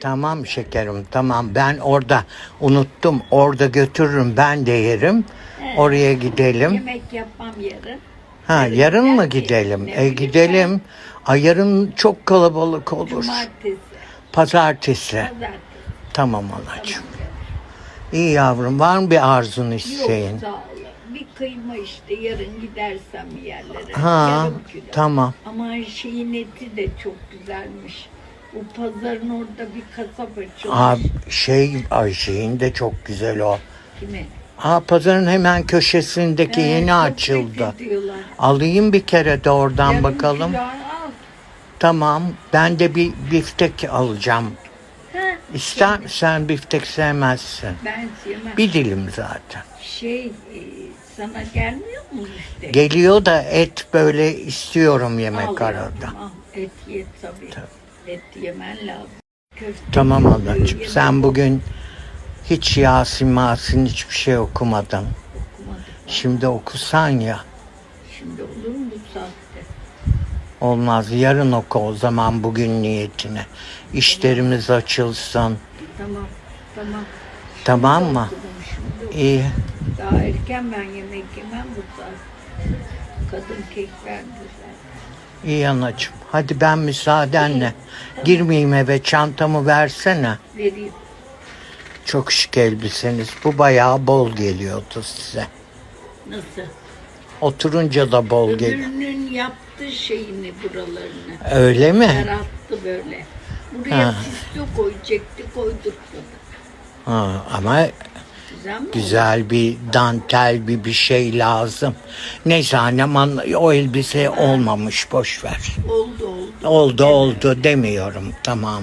Tamam şekerim tamam ben orada unuttum orada götürürüm ben de yerim. Oraya gidelim. Yemek yapmam yarın. Ha Evet, yarın mı gidelim? E gidelim. Ay yarın çok kalabalık olur. Cumartesi, Pazartesi. pazartesi. Tamam anacığım. İyi yavrum var mı bir arzun isteğin? Yok sağ olun. Bir kıyma işte yarın gidersem bir yerlere. Ha tamam. Ama şeyin eti de çok güzelmiş. Bu pazarın orada bir kasap açılmış. Aa, şey Ayşe'nin de çok güzel o. Kimi? Aa, pazarın hemen köşesindeki Ee, yeni çok açıldı. Alayım bir kere de oradan Yarım bakalım. kilo al. Tamam. Ben de bir biftek alacağım. Ha, İster sen biftek sevmezsin. ben yemem. Bir dilim zaten. Şey e, sana gelmiyor mu işte? Geliyor da et böyle istiyorum yemek Al arada. al. Et ye tabii. Et yemen lazım. Köfte Tamam yemek Sen bugün hiç Yasin Masin hiçbir şey okumadın. okumadık. Şimdi okusan ya. Şimdi olur mu bu saatte? Olmaz. Yarın oku o zaman bugün niyetine. İşlerimiz açılsın. Tamam, tamam. Tamam mı? Okudum şimdi. İyi. Daha erken ben yemek yemem bu saat. Kadın kekler güzel. İyi anacığım. Hadi ben müsaadenle. Girmeyeyim eve çantamı versene. Vereyim. Çok şık elbiseniz. Bu bayağı bol geliyordu size. Nasıl? Oturunca da bol geliyor. Öbürünün yaptı şeyini buralarını. Öyle mi? Yarattı böyle. Buraya Ha. süslü koyacaktı koydurtmadı. Ha, ama Güzel mi? güzel bir dantel bir bir şey lazım. Neyse annem anla- o elbise olmamış boş ver. Oldu oldu. Oldu oldu demiyorum tamam.